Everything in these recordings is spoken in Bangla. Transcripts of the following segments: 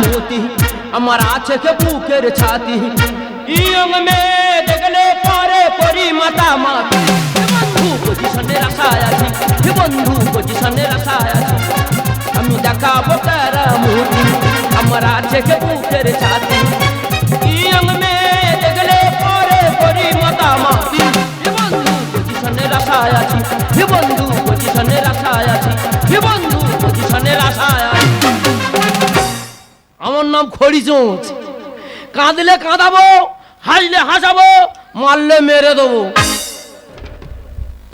মতি আমার আছে কে বুকের ছাতি ইয়ং মেয়ে দেখলে পরে করি মাতা মাতি বন্ধু পজিশনের আশায় আছি হে বন্ধু পজিশনের আশায় আছি আমি দেখাবো কেরা মতি আমার আছে কে বুকের ছাতি ইয়ং মেয়ে দেখলে পরে করি মাতা মাতি হে বন্ধু পজিশনের আশায় আছি হে বন্ধু পজিশনের আশায় আছি হে বন্ধু পজিশনের আশায় আছি নাম খড়িচোঁচ। কাঁদলে কাঁদাবো, হাসলে হাসাবো, মারলে মেরে দেবো।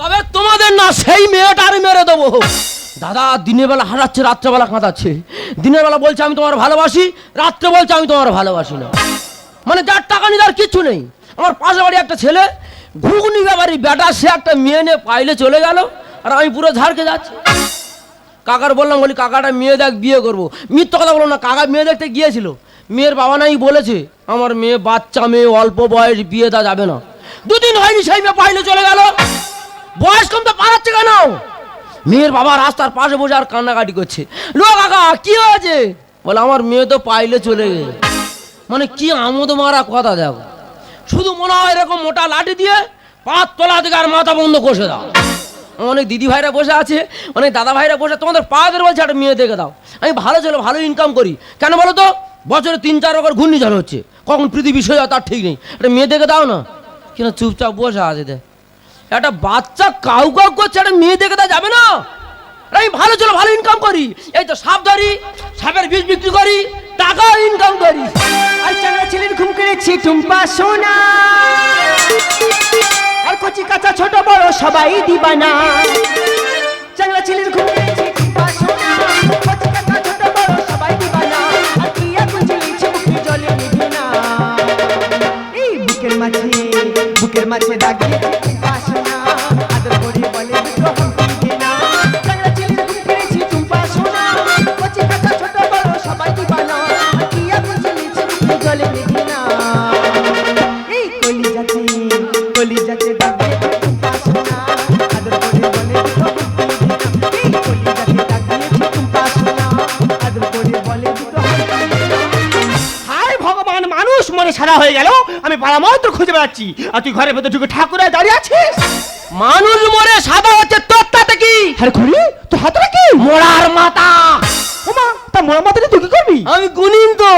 তবে তোমাদের না সেই মেয়েটার মেরে দেবো। দাদা, দিনের বেলা হারাচ্ছে রাত্রেবেলা কাঁদাচ্ছে। দিনের বেলা বলছে, আমি তোমার ভালোবাসি, রাত্রে বলছে, আমি তোমার ভালোবাসি না। মানে যার টাকা নিয়ে তার কিচ্ছু নেই। আমার পাশে বাড়ি একটা ছেলে, ঘুগনি ব্যাপারি বেটা, সে একটা মেয়ে নিয়ে পাইলে চলে গেল, আর আমি পুরো ঝাড়কে যাচ্ছি। কাকার বললাম, বলি, কাকাটা মেয়ে দেখ, বিয়ে করব। মিথ্যা কথা বলো না, কাকা মেয়ে দেখতে গিয়েছিল। মেয়ের বাবা নাই বলেছে, আমার মেয়ে বাচ্চা মেয়ে, অল্প বয়স, বিয়ে দেওয়া যাবে না। দুদিন হয়নি সেই মেয়ে পাইলে চলে গেল। বয়স কম তো পালাচ্ছে কেন? মেয়ের বাবা রাস্তার পাশে বসে আর কান্নাকাটি করছে। লো কাকা, কি হয়েছে? বলে, আমার মেয়ে তো পাইলে চলে গেছে মানে কি আমোদ মারা কথা দেখো। শুধু মনে হয় এরকম মোটা লাঠি দিয়ে পাঁচ তলা থেকে আর মাথা বন্ধ কষে দাও। অনেক দিদি ভাইরা বসে আছে, অনেক দাদা ভাইরা বসে তোমাদের পা ধরে বলছে একটা মেয়ে দেখে দাও। আমি ভালো ছিল, ভালো ইনকাম করি। কেন বলো তো? বছরে তিন, চার রকম ঘূর্ণিঝড় হচ্ছে। কখন পৃথিবী যায় তার ঠিক নেই। একটা মেয়ে দেখে দাও না। কেন চুপচাপ বসে আছে দে একটা বাচ্চা কাউ কাউ করছে, একটা মেয়ে দেখে দেওয়া যাবে না। আমি ভালো ছিল, ভালো ইনকাম করি। এই তো সাপ ধরি, সাপের বীজ বিক্রি করি, টাকাও ইনকাম করি। আর চাঙ্গা ছেলের ঘুম করেছি টুম্পা সোনা। আর কচি কাঁচা ছোট বড় সবাই দিবানা। চাংলা ছেলের ঘুম করেছি টুম্পা সোনা। কচি কাঁচা ছোট বড় সবাই দিবানা, আর কি এখন চলেছে বুকে জলে নিভে না মাঝে, বুকের মাঝে সারা হয়ে গেল আমি পাড়া মাত্র খুঁজে বেড়াচ্ছি। আর তুই ঘরের ভেতর ঢুকে ঠাকুরায় দাঁড়িয়ে আছিস? মানুষ মরে সাদা হচ্ছে তোর তাতে কি? আরে ঘুরি তো হাতটা কি? মোড়ার মাথা। ওমা তা মোড়া মাথাটা তুই কি করবি? আমি গুনিন তো।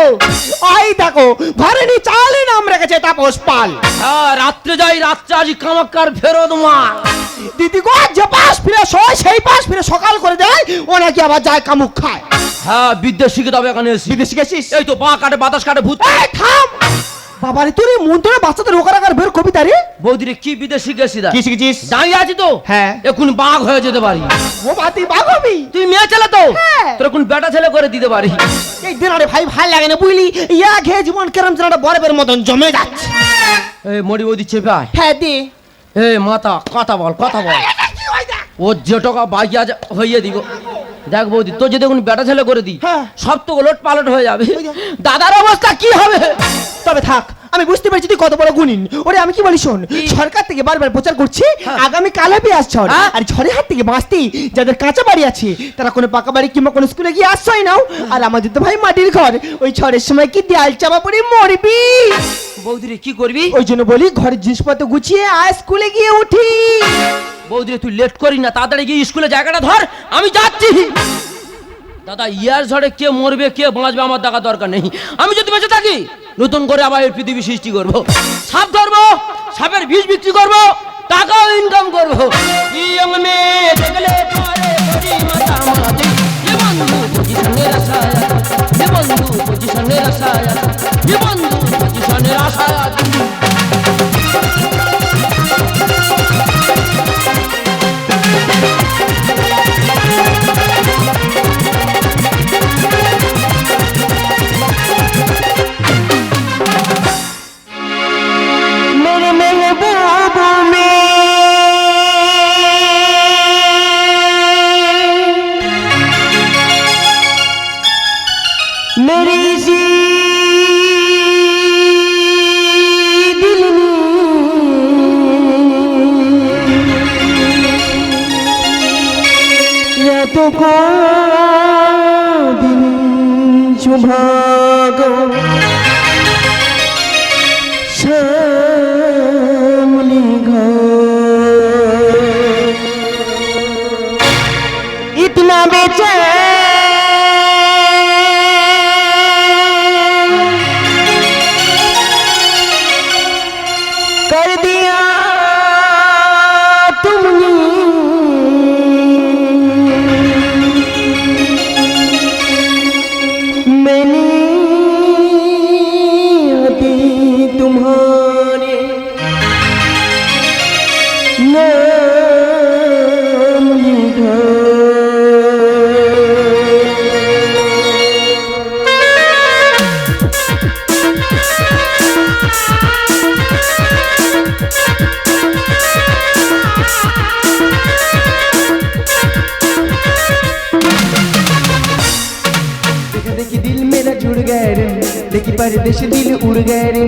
আই দেখো ঘরে নি চালে নাম রেখেছে তাপস পাল। হ্যাঁ, রাত্রে যাই রাত্রে আজি কামাক্কার ফেরত মা দিদি গো যে পাশ ফিরে শোয় সেই পাশ ফিরে সকাল করে দেয় ও নাকি আবার যায় কামুক খায়। হ্যাঁ বিদ্যা শিখে তবে এখানে এসি বিদেশি গেছিস এই তো পা কাটে বাতাস কাটে ভূত। এই থাম! বাবারে তোর এই মন তোরা বাচ্চাদের রোকার আকার বের কবিতা রে বৌদিরে কি বিদেশ শিখেছি দা কি শিখেছিস? দাঁড়িয়ে আছি তো। হ্যাঁ। এখন বাঘ হয়ে যেতে পারি। ও বাতি বাগবি তুই মেয়ে ছেলে তো? হ্যাঁ। তোর এখন বেটা ছেলে করে দিতে পারি। এই দিন আরে ভাই ভালো লাগে না বুঝলি? ইয়া ঘে জীবন কেরম যেন বরফের মতন জমে যাচ্ছে। এই মরি বৌদি চেপে আয়। হ্যাঁ দে। এ মাথা কথা বল কথা বল। ও যে টাকা বাকি আছে হইয়ে দিব। দেখ বৌদি তো যদি এখন বেটা ছেলে করে দিই হ্যাঁ। সব তো ওলট পালট হয়ে যাবে। দাদার অবস্থা কি হবে? তবে থাক আমি বুঝতে পারছি তুই কত বড় গুণিন ওরে আমি কি বলি শোন সরকার থেকে বারবার প্রচার করছি হ্যাঁ। আগামী কালে পেঁয়াজ ঝড় হ্যাঁ। আর ঝড়ের হাত থেকে বাঁচতে যাদের কাঁচা বাড়ি আছে তারা কোনো পাকা বাড়ি কিংবা কোনো স্কুলে গিয়ে আশ্রয় নাও। আর আমাদের তো ভাই মাটির ঘর ওই ঝড়ের সময় কি দেয়াল চাপা পড়ে মরবি? বৌদিরে কি করবি? ওই জন্য বলি ঘরের জিনিসপত্র গুছিয়ে আয় স্কুলে গিয়ে উঠি। বৌদিরে তুই লেট করি না তাড়াতাড়ি গিয়ে স্কুলে জায়গাটা ধর আমি যাচ্ছি। দাদা, ইয়ার ঝড়ে কে মরবে, কে বাঁচবে আমার দেখা দরকার নেই। আমি যদি বেঁচে থাকি, নতুন করে আবার এই পৃথিবী সৃষ্টি করব। সাপ ধরবো, সাপের বীজ বিক্রি করব, টাকাও ইনকাম করব। परदेश दिल उड़ गया रे।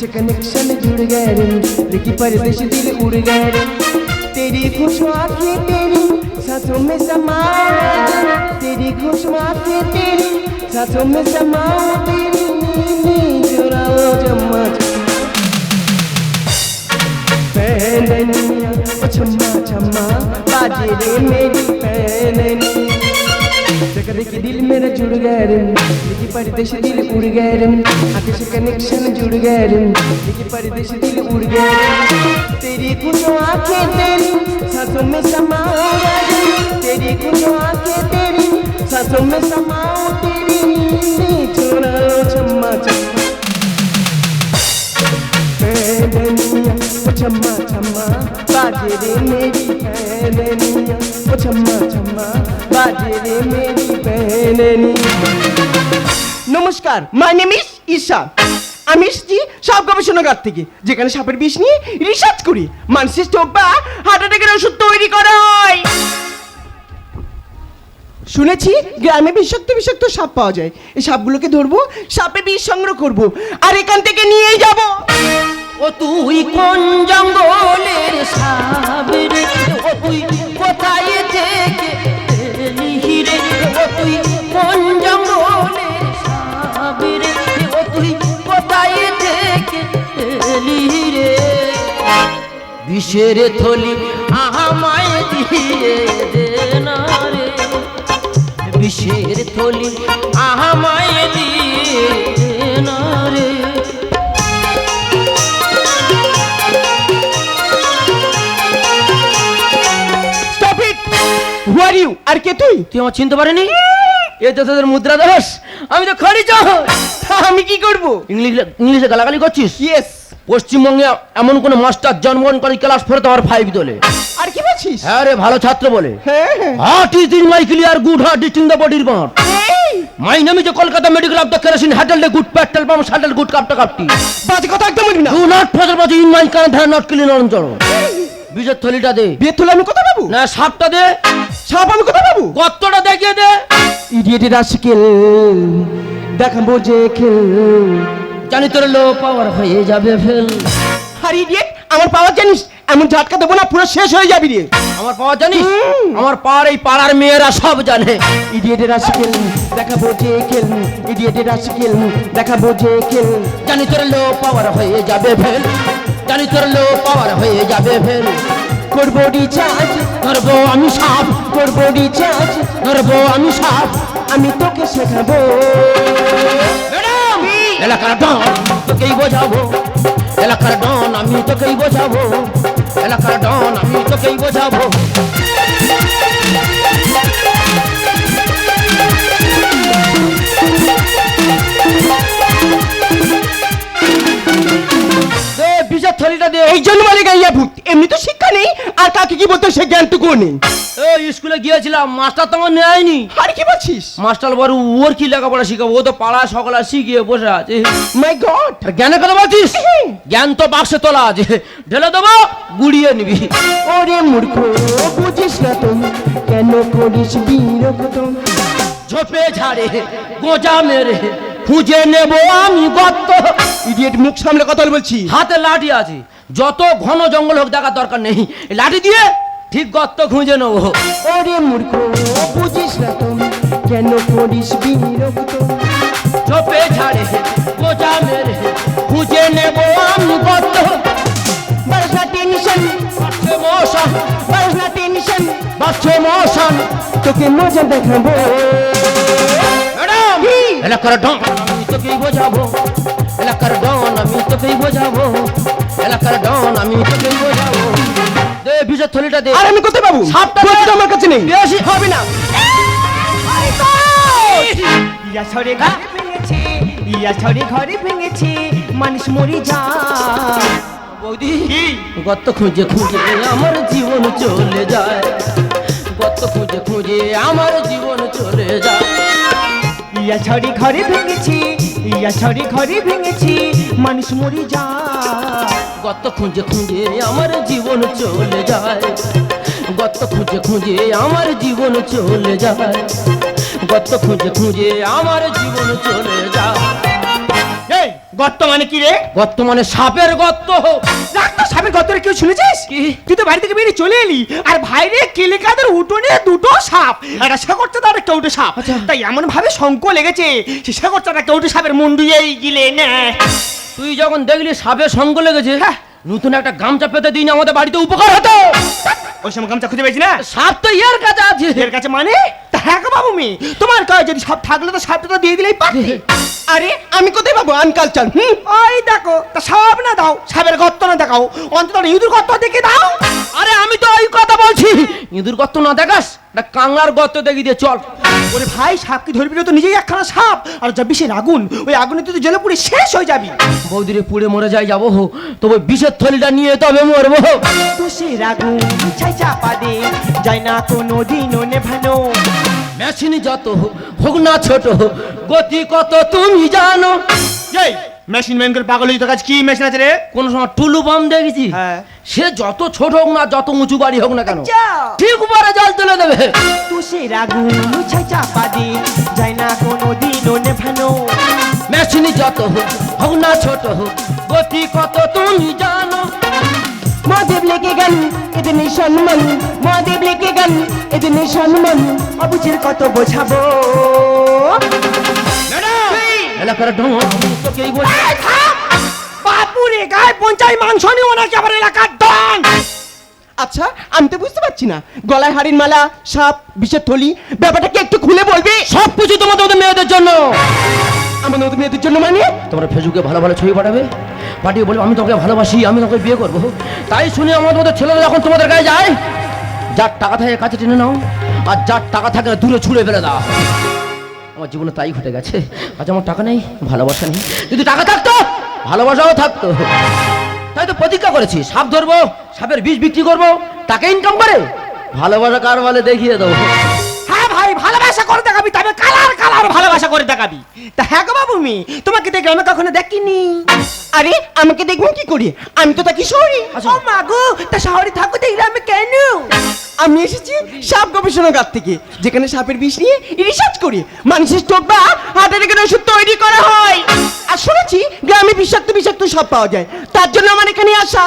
से कनेक्शन जुड़ गया रे। देखी परदेश दिल उड़ गया रे। तेरी खुश आँखें तेरी सांसों में समा तेरी खुश आँखें तेरी सांसों में समा तेरी नींद चुराओ पैननिया ओ छम्मा छम्मा बाजे रे मेरी पैननिया देखा देखी दिल मेरा जुड़ गया देखी परदेश दिल उड़ गया से कनेक्शन जुड़ गया देखी परदेश दिल उड़ गया तेरी कुछ आँखें तेरी, सांसों में समा गई तेरी कुछ आँखें तेरी, सांसों में समा तेरी। चुराओ छम्मा छम्मा पैदनिया ओ छम्मा छम्मा बाजे रे मेरी पैदनिया ओ छम्मा छम्मा बाजे রে মেরি পেনেনি নমস্কার মাই নেম ইজ ঈশা আমি এসেছি সাপ গবেষণাগার থেকে যেখানে সাপের বিষ নিয়ে রিসার্চ করি মানুষের চোখ বা হার্ট অ্যাটাকের ওষুধ তৈরি করা হয় শুনেছি গ্রামে বিষাক্ত বিষাক্ত সাপ পাওয়া যায় এই সাপগুলোকে ধরবো সাপে বিষ সংগ্রহ করব আর এখান থেকে নিয়েই যাব ও তুই কোন জঙ্গলের সাবরে? ও তুই কোথায় থেকে রে ও তুই কোন জঙ্গলের সাবরে? ও তুই কোথায় থেকে এলি রে বিষের থলি আমায় দিয়ে দে না রে। বিষের থলি আমায় দিয়ে আর ইউ আর কে তুই? তুই আমার চিনতে পারিনি? এ তো তোদের মুদ্রা দোষ। আমি তো খড়ি আমি কি করব? ইংলিশে ইংলিশে গালাগালি করছিস? ইয়েস পশ্চিমবঙ্গে এমন কোন মাস্টার জন্মগ্রহণ করে ক্লাস ফোরে তোমার ফাইভ তোলে আর কি বলছিস? হ্যাঁ রে ভালো ছাত্র বলে। হ্যাঁ হ্যাঁ। Heart is in my clear good heart is in the বডির part my name is Kolkata medical of the kerosene হ্যাটেল good petrol pump shuttle good কাপটা কাপটি বাজে কথা একদম না। ডু নট বাজে ইন মাই কান ধ্যান নট ক্লিন অঞ্চল বীজের থলিটা দে। বিয়ে তুলে আমি কোথায় পাবো? না সাপটা দে। সাপ আমি কোথায় পাবো? কতটা দেখিয়ে দে। ইডিয়েটের আশিকেল দেখাবো যে খেল জানি তোর লো পাওয়ার হয়ে যাবে ফেল। আর ইডিয়েট আমার পাওয়ার জানিস? এমন ঝাটকা দেবো না পুরো শেষ হয়ে যাবি রে আমার পাওয়া জানিস? আমার পাড়ার এই পাড়ার মেয়েরা সব জানে। ইডিয়েটের আশিকেল দেখাবো যে খেল ইডিয়েটের আশিকেল দেখাবো যে খেল জানি তোর লো পাওয়ার হয়ে যাবে ফেল। জানি তোর লো পাওয়ার হয়ে যাবে ফের। করব রিচার্জ ধরবো আমি সাপ। করব রিচার্জ ধরবো আমি সাপ। আমি তোকে শেখাবো। এলাকার ডন তোকেই বোঝাবো। এলাকার ডন আমি তোকেই বোঝাবো। এলাকার ডন আমি তোকেই বোঝাবো। থলিটা দে এই জন্য বলে গাইয়া ভূত। এমনি তো শিক্ষা নেই আর কাকে কি বলতো সে জ্ঞানটুকুও নেই। এই স্কুলে গিয়েছিলাম মাস্টার তো আমার নেয়নি। আর কি বলছিস? মাস্টার বড় ওর কি লেখাপড়া শিখাবো? ও তো পাড়া সকালে শিখিয়ে বসে আছে। মাই গড জ্ঞানের কথা বলছিস? জ্ঞান তো বাক্সে তোলা আছে। ঢেলে দেবো গুড়িয়ে নিবি। ওরে মূর্খ বুঝিস না তুমি কেন করিস বিরক্ত? ঝোপে ঝাড়ে গোজা মেরে। খুঁজে নেব আমি গর্ত। ইডিয়েট মুখ সামলে কথা বলছি। হাতে লাঠি আছে। যত ঘন জঙ্গল হোক দেখার দরকার নেই। লাঠি দিয়ে ঠিক গর্ত খুঁজে নেব। ওরে মূর্খ বুঝিস না তুমি কেন করিস বিরক্ত? চোপে ছাড়ে গোজা মেরে খুঁজে নেব আমি গর্ত। বর্ষা টেনশন বাড়ছে মশান বর্ষা টেনশন। বাড়ছে মোশন তোকে মজা দেখাবো। এলাকার ডন আমি তোকেই বোঝাবো। এলাকার ডন আমি তোকেই বোঝাবো। এলাকার ডন আমি তোকেই বোঝাবো। দে বিষের থলিটা দে। আর আমি কোথায় পাবো? সাপটা তো আমার কাছে নেই। বেশি হবে না। ইয়া ছড়ে ঘরে ভেঙেছে ইয়া ছড়ে ঘরে ভেঙেছে মানুষ মরে যায় বৌদি গত খুঁজে খুঁজে আমার জীবন চলে যায়। গত খুঁজে খুঁজে আমার জীবন চলে যায়। ইয়া ছড়ি ঘরে ভেঙেছি, ইয়া ছড়ি ঘরে ভেঙেছি, মানুষ মরি যায়। গত খুঁজে খুঁজে আমার জীবন চলে যায়। গত খুঁজে খুঁজে আমার জীবন চলে যায়। গত খুঁজে খুঁজে আমার জীবন চলে যায়। গর্ত মানে কি রে? গত মানে সাপের গর্ত। ডাক্তার সাপের গর্তের কেউ শুনেছিস? কি? তুই তো বাড়ি থেকে বেরিয়ে চলে এলি। আর ভাইরে কেলেকাদের উঠোনে দুটো সাপ। একটা শেকড়টা তার উঠে সাপ। আচ্ছা। তাই এমন ভাবে শঙ্ক লেগেছে সে শেকড়টা কেউটে সাপের মুন্ডুয়েই গিলে না। তুই যখন দেখলি সাপের শঙ্ক লেগেছে হ্যাঁ। নতুন একটা গামছা পেতে দিন আমাদের বাড়িতে উপকার হতো। ওই সময় গামছা খুঁজে পেয়েছি না? সাপ তো এর কাছে আছে। এর কাছে মানে? হ্যাঁ বাবু মেয়ে তোমার কাছে যদি সাপ থাকলে তো সাপটা তো দিয়ে দিলেই পারতি। আরে আমি কোথায় পাবো আনকালচার হুম? ওই দেখো তা সাপ না দাও সাপের গর্ত না দেখাও অন্তত ইঁদুর গর্ত দেখে দাও। আরে আমি তো ওই কথা বলছি। ইঁদুর গর্ত না দেখাস একটা কাংলার গর্ত দেখি দিয়ে চল। ওরে ভাই সাপকে ধরবি না তো নিজেই একখানা সাপ। আর যা বিষের আগুন ওই আগুনে তুই তো জলে পুড়ে শেষ হয়ে যাবি। বৌদিরে পুড়ে মরে যাই যাব হো। তবে বিষের থলিটা নিয়ে তবে মরবো হো। তুষের আগুন ছাই চাপা দে যাই না কোনো দিনও নেভানো। মেশিন যত হোক না ছোট হোক গতি কত তুমি জানো? এই মেশিন ম্যান করে পাগল হয়ে কাছে কি মেশিন আছে রে? কোন সময় টুলু বাম দেখেছি হ্যাঁ। সে যত ছোট হোক না যত উঁচু বাড়ি হোক না কেন আচ্ছা। ঠিক উপরে জল তুলে দেবে। ছাই চাপা দে যায় না কোনো নেভানো। মেশিন যত হোক না ছোট গতি কত তুমি জানো। মহাদেব লেগে গান এদের নেই সম্মান মহাদেব লেগে গান এদের নেই সম্মান অবুঝের কত বোঝাবো? এলাকার ঢং। তোকেই বলি। বাপুরে গায়ে পঞ্চায় মাংস নিও নাকি আবার এলাকার ডন আচ্ছা আমি তো বুঝতে পারছি না। গলায় হাড়ির মালা সাপ বিষের থলি ব্যাপারটা কি একটু খুলে বলবি? সব কিছু তোমাদের ওদের মেয়েদের জন্য। আমার নতুন মেয়েদের জন্য মানে? তোমরা ফেসবুকে ভালো ভালো ছবি পাঠাবে? পাঠিয়ে বলবে আমি তোমাকে ভালোবাসি আমি তোমাকে বিয়ে করব। তাই শুনে আমার মতো ছেলেরা যখন তোমাদের গায়ে যায় যার টাকা থাকে কাছে টেনে নাও আর যার টাকা থাকে দূরে ছুঁড়ে ফেলে দাও। আমার জীবনে তাই ঘটে গেছে। আজ আমার টাকা নেই ভালোবাসা নেই। যদি টাকা থাকতো ভালোবাসাও থাকতো। তাই তো প্রতিজ্ঞা করেছি সাপ ধরবো সাপের বীজ বিক্রি করব টাকা ইনকাম করে ভালোবাসা কার বলে দেখিয়ে দেবো? হ্যাঁ ভাই ভালোবাসা করে দেখাবি তবে কালার কালার ভালোবাসা করে দেখাবি। তা হ্যাঁ গো বাবু মেয়ে তোমাকে দেখে আমি কখনো দেখিনি। আরে আমাকে দেখবেন কি করি? আমি তো থাকি শহরে ও মা গো তা শহরে থাকো দেখলে আমি কেন? আমি এসেছি সাপ গবেষণাগার থেকে যেখানে সাপের বিষ নিয়ে রিসার্চ করি। মানুষের স্টোক বা হাতের এখানে ওষুধ তৈরি করা হয়। আর শুনেছি গ্রামে বিষাক্ত বিষাক্ত সাপ পাওয়া যায়। তার জন্য আমার এখানে আসা।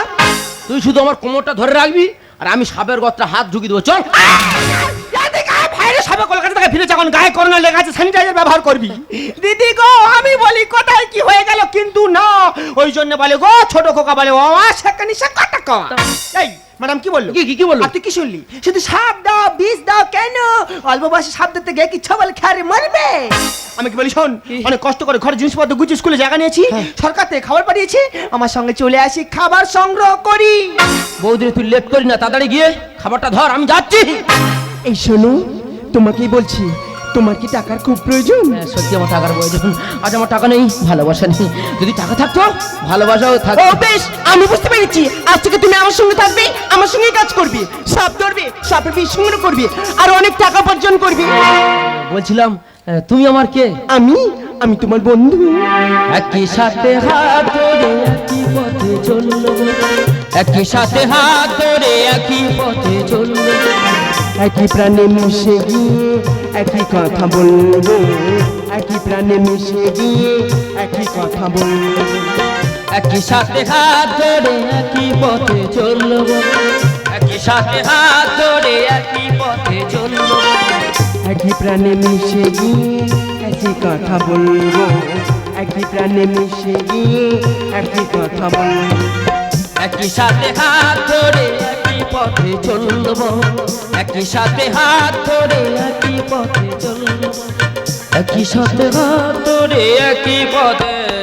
তুই শুধু আমার কোমরটা ধরে রাখবি আর আমি সাপের গত্রা হাত ঢুকিয়ে দেবো। চল। ভাইরে সবে কলকাতা থেকে ফিরে যখন গায়ে করোনা লেখা আছে স্যানিটাইজার ব্যবহার করবি। দিদি গো আমি বলি কোথায় কি হয়ে গেল কিন্তু না। ওই জন্য বলে গো ছোট খোকা বলে ও সেখানে সে কত এই ম্যাডাম কি বলল? কি কি বলল? আর তুই কি শুনলি? শুধু সাপ দাও বিষ দাও কেন? অল্প বয়সে সাপ দিতে গিয়ে কি ছবল খেয়ারে মরবে? আমি কি বলি শোন অনেক কষ্ট করে ঘরে জিনিসপত্র গুছিয়ে স্কুলে জায়গা নিয়েছি সরকার থেকে খাবার পাঠিয়েছি আমার সঙ্গে চলে আসি খাবার সংগ্রহ করি। বৌদি তুই লেট করি না তাড়াতাড়ি গিয়ে খাবারটা ধর আমি যাচ্ছি। এই শোনো তোমাকেই বলছি তোমার কি টাকার খুব প্রয়োজন? হ্যাঁ, সত্যি আমার টাকার প্রয়োজন। আজ আমার টাকা নেই ভালোবাসা নেই। যদি টাকা থাকতো ভালোবাসাও ও থাকতো বেশ আমি বুঝতে পেরেছি। আজ থেকে তুমি আমার সঙ্গে থাকবে আমার সঙ্গে কাজ করবে সাপ ধরবে সাপের বিষ সংগ্রহ করবে আর অনেক টাকা উপার্জন করবে। বলছিলাম তুমি আমার কে? আমি? আমি তোমার বন্ধু। একই সাথে হাত ধরে একই পথে চলল। একই সাথে হাত ধরে একই পথে চলল। একই প্রাণে মিশে গিয়ে একই কথা বলব। একই প্রাণে মিশে গিয়ে একই কথা বলব। একই সাথে হাত ধরে একই পথে চলল একই সাথে হাত ধরে একই পথে চলল একই প্রাণে মিশে গিয়ে একই কথা বলব। একই প্রাণে মিশে গিয়ে একই কথা বলব। একই সাথে হাত ধরে পথে চলব। একই সাথে হাত ধরে, একই পথে চলব। একই সাথে হাত ধরে, একই পথে